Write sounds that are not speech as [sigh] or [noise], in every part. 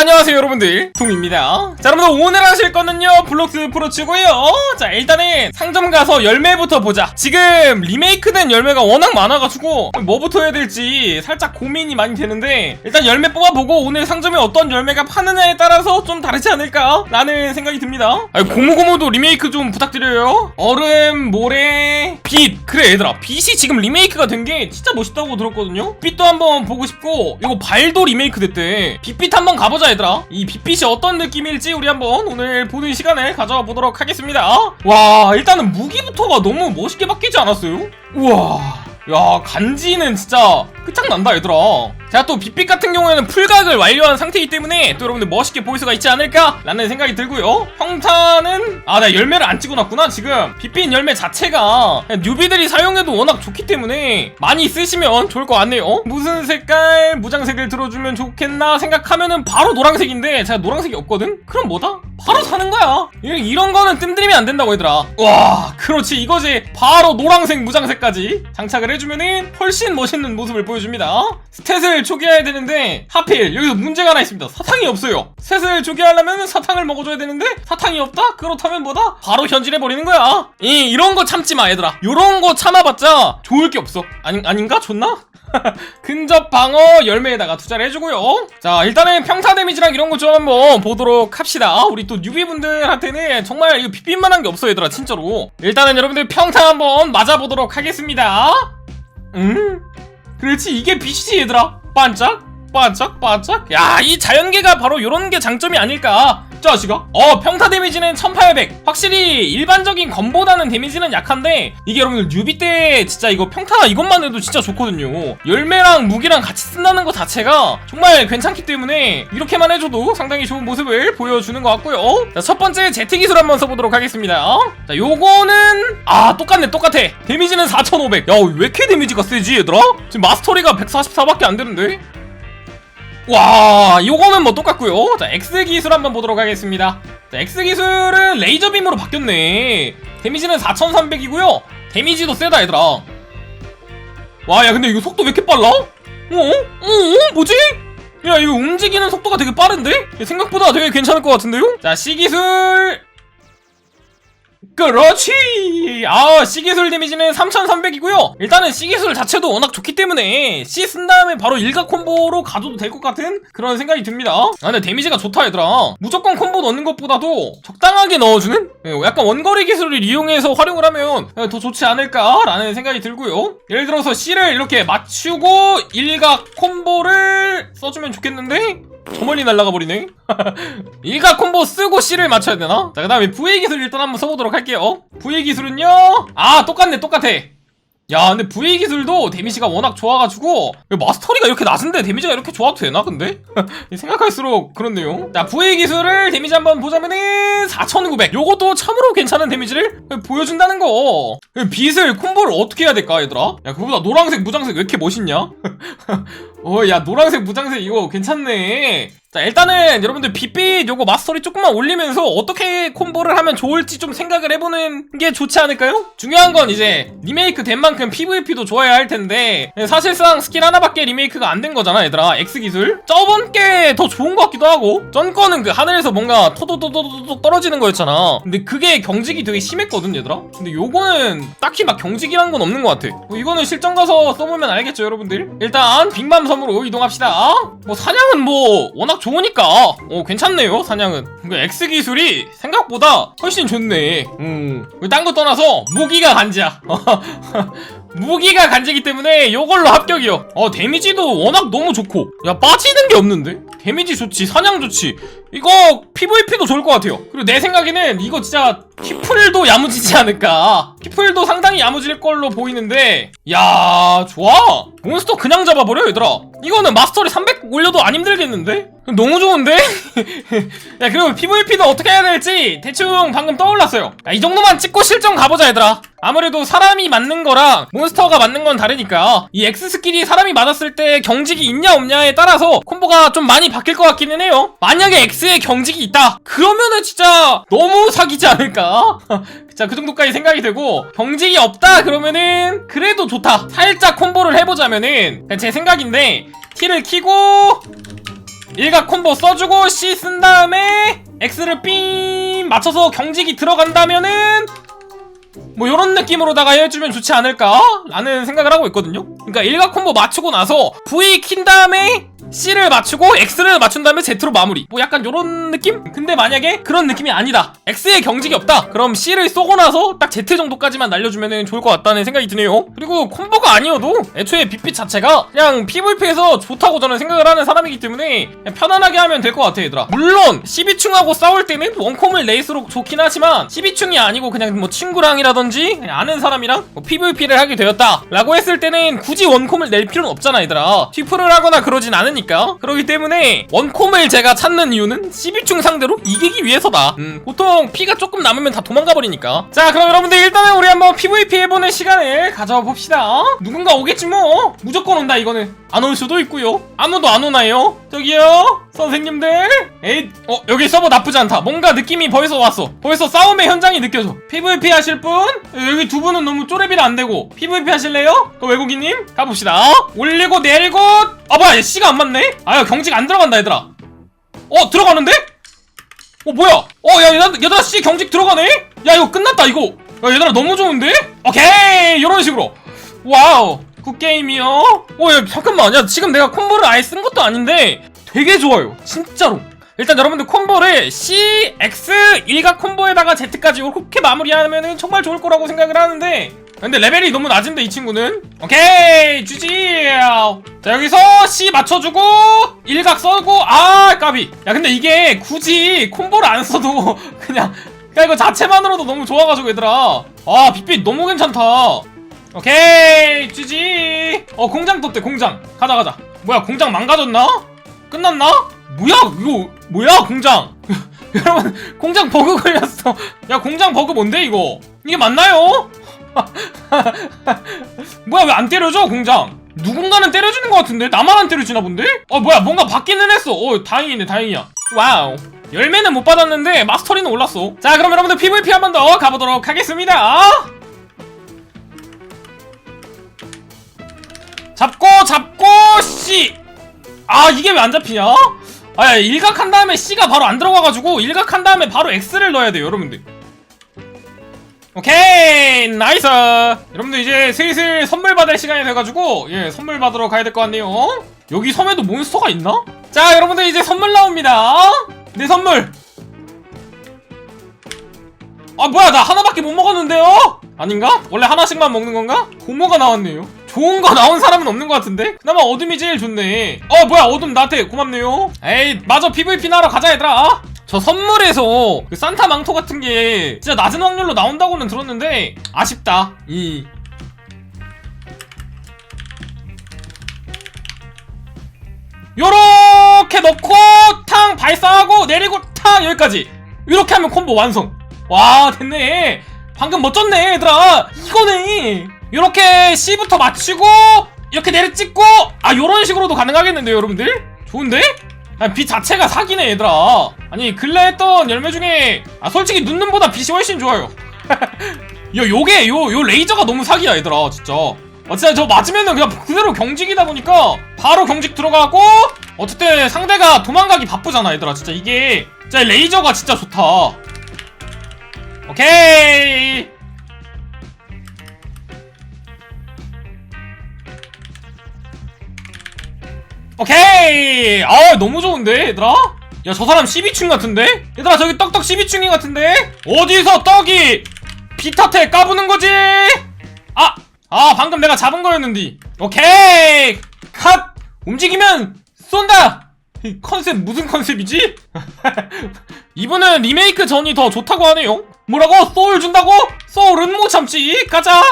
안녕하세요 여러분들. 둥입니다. 자 여러분들 오늘 하실 거는요 블록스 프로츠고요. 자 일단은 상점 가서 열매부터 보자. 지금 리메이크된 열매가 워낙 많아가지고 뭐부터 해야 될지 살짝 고민이 많이 되는데 일단 열매 뽑아보고 오늘 상점에 어떤 열매가 파느냐에 따라서 좀 다르지 않을까? 라는 생각이 듭니다. 아니, 고무고무도 리메이크 좀 부탁드려요. 얼음 모래 빛. 그래 얘들아. 빛이 지금 리메이크가 된 게 진짜 멋있다고 들었거든요. 빛도 한번 보고 싶고 이거 발도 리메이크 됐대. 빛빛 한번 가보자 얘들아. 이 빛빛이 어떤 느낌일지 우리 한번 오늘 보는 시간을 가져보도록 하겠습니다. 와 일단은 무기부터가 너무 멋있게 바뀌지 않았어요? 우와. 야 간지는 진짜 끝장난다 얘들아 제가 또 빛빛 같은 경우에는 풀각을 완료한 상태이기 때문에 또 여러분들 멋있게 보일 수가 있지 않을까? 라는 생각이 들고요. 평타는 아 내가 열매를 안 찍어놨구나 지금. 빛빛 열매 자체가 뉴비들이 사용해도 워낙 좋기 때문에 많이 쓰시면 좋을 것 같네요. 무슨 색깔 무장색을 들어주면 좋겠나 생각하면은 바로 노란색인데 제가 노란색이 없거든? 그럼 뭐다? 바로 사는 거야. 이- 이런 거는 뜸들이면 안 된다고 얘들아. 와 그렇지. 이거지. 바로 노란색 무장색까지 장착을 해주면은 훨씬 멋있는 모습을 보여줍니다. 스탯을 초기화해야 되는데 하필 여기서 문제가 하나 있습니다 사탕이 없어요 스탯을 초기화하려면 사탕을 먹어줘야 되는데 사탕이 없다? 그렇다면 뭐다? 바로 현질해버리는 거야 이, 이런 거 참지 마 얘들아 요런 거 참아봤자 좋을 게 없어 아니, 아닌가? 좋나? [laughs] 근접 방어 열매에다가 투자를 해주고요. 자, 일단은 평타 데미지랑 이런 거좀 한번 보도록 합시다. 우리 또 뉴비분들한테는 정말 이거 빗빗만한 게 없어, 얘들아, 진짜로. 일단은 여러분들 평타 한번 맞아보도록 하겠습니다. 음? 그렇지, 이게 빛이지, 얘들아. 반짝, 반짝, 반짝. 야, 이 자연계가 바로 이런 게 장점이 아닐까. 자식아 어 평타 데미지는 1800 확실히 일반적인 검보다는 데미지는 약한데 이게 여러분들 뉴비 때 진짜 이거 평타 이것만 해도 진짜 좋거든요. 열매랑 무기랑 같이 쓴다는 것 자체가 정말 괜찮기 때문에 이렇게만 해줘도 상당히 좋은 모습을 보여주는 것 같고요. 자첫 번째 제트 기술 한번 써보도록 하겠습니다. 자 요거는 아 똑같네 똑같아. 데미지는 4500 야 왜 이렇게 데미지가 세지 얘들아? 지금 마스터리가 144밖에 안 되는데 와, 요거는 뭐 똑같고요. 자, X 기술 한번 보도록 하겠습니다. 자, X 기술은 레이저 빔으로 바뀌었네. 데미지는 4,300이고요. 데미지도 세다 얘들아. 와, 야 근데 이거 속도 왜 이렇게 빨라? 어? 어? 뭐지? 야, 이거 움직이는 속도가 되게 빠른데? 야, 생각보다 되게 괜찮을 것 같은데요? 자, C 기술 그렇지! 아, C기술 데미지는 3300이고요. 일단은 C기술 자체도 워낙 좋기 때문에 C 쓴 다음에 바로 일각 콤보로 가도 될 것 같은 그런 생각이 듭니다. 아, 근데 데미지가 좋다, 얘들아. 무조건 콤보 넣는 것보다도 적당하게 넣어주는? 예, 약간 원거리 기술을 이용해서 활용을 하면 예, 더 좋지 않을까라는 생각이 들고요. 예를 들어서 C를 이렇게 맞추고 일각 콤보를 써주면 좋겠는데? 저 멀리 날아가 버리네. [laughs] 일각 콤보 쓰고 C를 맞춰야 되나? 자, 그 다음에 VA 기술 일단 한번 써보도록 할게요. VA 기술은요? 아, 똑같네, 똑같아. 야, 근데 VA 기술도 데미지가 워낙 좋아가지고, 왜 마스터리가 이렇게 낮은데 데미지가 이렇게 좋아도 되나, 근데? [laughs] 생각할수록 그렇네요. 자, VA 기술을 데미지 한번 보자면은, 4900. 요것도 참으로 괜찮은 데미지를 보여준다는 거. 빛을, 콤보를 어떻게 해야 될까, 얘들아? 야, 그보다 노란색, 무장색 왜 이렇게 멋있냐? [laughs] 어, 야, 노란색, 무장색 이거 괜찮네. 자, 일단은 여러분들 빛빛 요거 마스터리 조금만 올리면서 어떻게 콤보를 하면 좋을지 좀 생각을 해보는 게 좋지 않을까요? 중요한 건 이제 리메이크 된 만큼 PVP도 좋아야 할 텐데 사실상 스킬 하나밖에 리메이크가 안 된 거잖아 얘들아. X 기술. 저번 게 더 좋은 것 같기도 하고 전 거는 그 하늘에서 뭔가 토도도도도 떨어지는 거였잖아. 근데 그게 경직이 되게 심했거든 얘들아. 근데 요거는 딱히 막 경직이란 건 없는 것 같아. 뭐 이거는 실전 가서 써보면 알겠죠 여러분들? 일단 빅맘 섬으로 이동합시다. 뭐 사냥은 뭐 워낙 좋으니까. 어 괜찮네요 사냥은. 그 X 기술이 생각보다 훨씬 좋네. 음딴거 떠나서 무기가 간지야. [laughs] 무기가 간지기 때문에 요걸로 합격이요. 어 데미지도 워낙 너무 좋고. 야 빠지는 게 없는데? 데미지 좋지 사냥 좋지. 이거 PVP도 좋을 것 같아요. 그리고 내 생각에는 이거 진짜 키플도 야무지지 않을까. 키플도 상당히 야무질 걸로 보이는데. 야 좋아. 몬스터 그냥 잡아버려 얘들아. 이거는 마스터리 300 올려도 안 힘들겠는데? 너무 좋은데? [laughs] 야 그리고 PVP도 어떻게 해야 될지 대충 방금 떠올랐어요. 야, 이 정도만 찍고 실전 가보자 얘들아. 아무래도 사람이 맞는 거랑 몬스터가 맞는 건 다르니까. 이 X 스킬이 사람이 맞았을 때 경직이 있냐 없냐에 따라서 콤보가 좀 많이 바뀔 것 같기는 해요. 만약에 X에 경직이 있다. 그러면은 진짜 너무 사기지 않을까? [laughs] 자 그 정도까지 생각이 되고. 경직이 없다 그러면은 그래도 좋다. 살짝 콤보를 해보자면은 제 생각인데 T를 키고 일각 콤보 써주고 C 쓴 다음에 X를 삥 맞춰서 경직이 들어간다면은 뭐 이런 느낌으로다가 해주면 좋지 않을까? 라는 생각을 하고 있거든요. 그러니까 일각 콤보 맞추고 나서 V 킨 다음에 C를 맞추고 X를 맞춘 다음에 Z로 마무리. 뭐 약간 요런 느낌? 근데 만약에 그런 느낌이 아니다. X에 경직이 없다. 그럼 C를 쏘고 나서 딱 Z 정도까지만 날려주면 좋을 것 같다는 생각이 드네요. 그리고 콤보가 아니어도 애초에 빅빛 자체가 그냥 PVP에서 좋다고 저는 생각을 하는 사람이기 때문에 편안하게 하면 될 것 같아 얘들아. 물론 12충하고 싸울 때는 원콤을 레이스로 좋긴 하지만 12충이 아니고 그냥 뭐 친구랑이라든지 그냥 아는 사람이랑 뭐 PVP를 하게 되었다 라고 했을 때는 굳이 원콤을 낼 필요는 없잖아 얘들아. 튀프를 하거나 그러진 않으니까. 그렇기 때문에 원콤을 제가 찾는 이유는 12충 상대로 이기기 위해서다 음, 보통 피가 조금 남으면 다 도망가 버리니까. 자 그럼 여러분들 일단은 우리 한번 PVP 해보는 시간을 가져봅시다. 누군가 오겠지 뭐. 무조건 온다 이거는. 안 올 수도 있고요. 아무도 안 오나요? 저기요 선생님들. 에이 어 여기 서버 나쁘지 않다. 뭔가 느낌이 벌써 왔어. 벌써 싸움의 현장이 느껴져. PVP 하실 분? 여기 두 분은 너무 쪼레비라 안 되고 PVP 하실래요? 그 외국인님 가봅시다 올리고 내리고 아 뭐야 얘 C가 안 맞네? 아야 경직 안 들어간다 얘들아 어 들어가는데? 어 뭐야 어야 얘들아, C 경직 들어가네? 야 이거 끝났다 이거 야 얘들아 너무 좋은데? 오케이 이런 식으로 와우 굿게임이요 어, 야, 잠깐만. 야, 지금 내가 콤보를 아예 쓴 것도 아닌데 되게 좋아요. 진짜로. 일단 여러분들 콤보를 C, X, 일각 콤보에다가 Z까지 이렇게 마무리하면 정말 좋을 거라고 생각을 하는데 근데 레벨이 너무 낮은데 이 친구는? 오케이 주지 자 여기서 C 맞춰주고 일각 써고 아 까비. 야 근데 이게 굳이 콤보를 안 써도 [laughs] 그냥 그냥 이거 자체만으로도 너무 좋아가지고 얘들아. 아 빅빛 너무 괜찮다. 오케이 GG 어 공장 떴대 공장. 가자 가자. 뭐야 공장 망가졌나? 끝났나? 뭐야 이거 뭐야 공장? [laughs] 여러분 공장 버그 걸렸어. 야 공장 버그 뭔데 이거? 이게 맞나요? [laughs] 뭐야 왜 안 때려줘 공장? 누군가는 때려주는 것 같은데? 나만 안 때려주나 본데? 어 뭐야 뭔가 바뀌는 했어. 어 다행이네 다행이야. 와우. 열매는 못 받았는데 마스터리는 올랐어. 자 그럼 여러분들 PVP 한 번 더 가보도록 하겠습니다. 잡고 잡고 C 아 이게 왜 안 잡히냐? 아 일각한 다음에 C가 바로 안 들어가가지고 일각한 다음에 바로 X를 넣어야 돼요 여러분들 오케이 나이스 여러분들 이제 슬슬 선물 받을 시간이 돼가지고 예 선물 받으러 가야 될 것 같네요 여기 섬에도 몬스터가 있나? 자 여러분들 이제 선물 나옵니다 내 선물 아 뭐야 나 하나밖에 못 먹었는데요? 아닌가? 원래 하나씩만 먹는 건가? 고모가 나왔네요 좋은 거 나온 사람은 없는 것 같은데? 그나마 어둠이 제일 좋네. 어 뭐야 어둠 나한테 고맙네요. 에이 마저 PVP 나러 가자 얘들아. 저 선물에서 그 산타 망토 같은 게 진짜 낮은 확률로 나온다고는 들었는데 아쉽다. 이. 요렇게 넣고 탕 발사하고 내리고 탕 여기까지. 이렇게 하면 콤보 완성. 와 됐네. 방금 멋졌네 얘들아. 이거네 요렇게 C부터 맞추고 이렇게 내려 찍고 아 요런 식으로도 가능하겠는데요 여러분들? 좋은데? 아니 빛 자체가 사기네 얘들아. 아니 근래 했던 열매 중에 아 솔직히 눈눈보다 빛이 훨씬 좋아요. [laughs] 야 요게 요, 요 레이저가 너무 사기야 얘들아 진짜. 아 진짜 저 맞으면은 그냥 그대로 경직이다 보니까 바로 경직 들어가고 어쨌든 상대가 도망가기 바쁘잖아 얘들아 진짜 이게. 진짜 레이저가 진짜 좋다. 오케이 오케이! 아 너무 좋은데 얘들아? 야 저 사람 12층 같은데? 얘들아 저기 떡떡 12층이 같은데? 어디서 떡이 비타테 까부는 거지? 아! 아 방금 내가 잡은 거였는데. 오케이! 컷! 움직이면 쏜다! 이 컨셉 무슨 컨셉이지? [laughs] 이분은 리메이크 전이 더 좋다고 하네요. 뭐라고? 소울 준다고? 소울은 못 참지. 가자!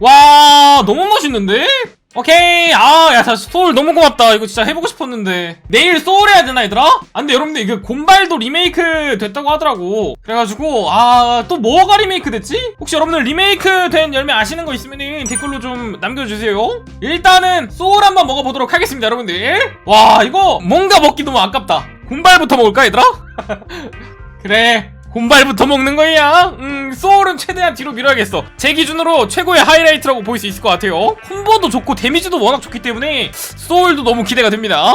와 너무 멋있는데? 오케이. 아야 소울 너무 고맙다. 이거 진짜 해보고 싶었는데. 내일 소울 해야 되나 얘들아? 안돼 여러분들 이거 곰발도 리메이크 됐다고 하더라고. 그래가지고 아 또 뭐가 리메이크 됐지? 혹시 여러분들 리메이크 된 열매 아시는 거 있으면 댓글로 좀 남겨주세요. 일단은 소울 한번 먹어보도록 하겠습니다 여러분들. 와 이거 뭔가 먹기 너무 아깝다. 곰발부터 먹을까 얘들아? [laughs] 그래 곰발부터 먹는 거야. 음, 소울은 최대한 뒤로 밀어야겠어. 제 기준으로 최고의 하이라이트라고 볼 수 있을 것 같아요. 콤보도 좋고 데미지도 워낙 좋기 때문에 소울도 너무 기대가 됩니다.